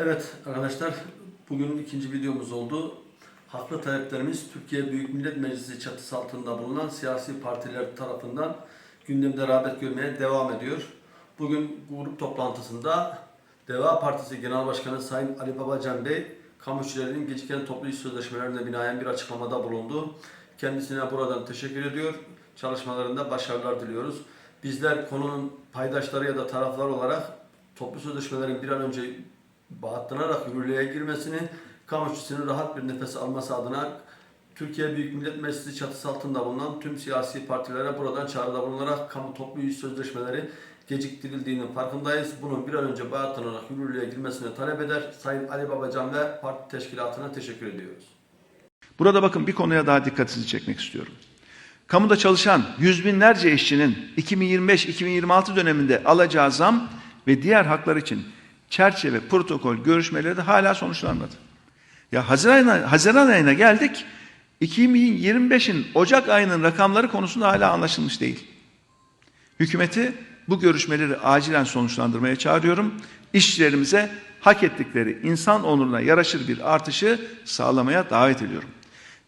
Evet arkadaşlar bugün ikinci videomuz oldu. Haklı taleplerimiz Türkiye Büyük Millet Meclisi çatısı altında bulunan siyasi partiler tarafından gündemde rağbet görmeye devam ediyor. Bugün grup toplantısında Deva Partisi Genel Başkanı Sayın Ali Babacan Bey, kamu işçilerinin geciken toplu iş sözleşmelerine binaen bir açıklamada bulundu. Kendisine buradan teşekkür ediyor. Çalışmalarında başarılar diliyoruz. Bizler konunun paydaşları ya da taraflar olarak toplu sözleşmelerin bir an önce bağıtlanarak yürürlüğe girmesini, kamu işçisinin rahat bir nefes alması adına Türkiye Büyük Millet Meclisi çatısı altında bulunan tüm siyasi partilere buradan çağrıda bulunarak kamu toplu iş sözleşmeleri geciktirildiğinin farkındayız. Bunun bir an önce bağıtlanarak yürürlüğe girmesini talep eder. Sayın Ali Babacan ve parti teşkilatına teşekkür ediyoruz. Burada bakın bir konuya daha dikkatinizi çekmek istiyorum. Kamuda çalışan yüz binlerce işçinin 2025-2026 döneminde alacağı zam ve diğer haklar için çerçeve protokol görüşmeleri de hala sonuçlanmadı. Ya Haziran Haziran ayına geldik. 2025'in Ocak ayının rakamları konusunda hala anlaşılmış değil. Hükümeti bu görüşmeleri acilen sonuçlandırmaya çağırıyorum. İşçilerimize hak ettikleri insan onuruna yaraşır bir artışı sağlamaya davet ediyorum.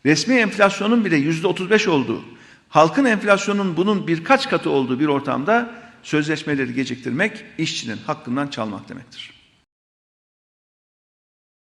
Resmi enflasyonun bile yüzde 35 olduğu, halkın enflasyonun bunun birkaç katı olduğu bir ortamda sözleşmeleri geciktirmek işçinin hakkından çalmak demektir.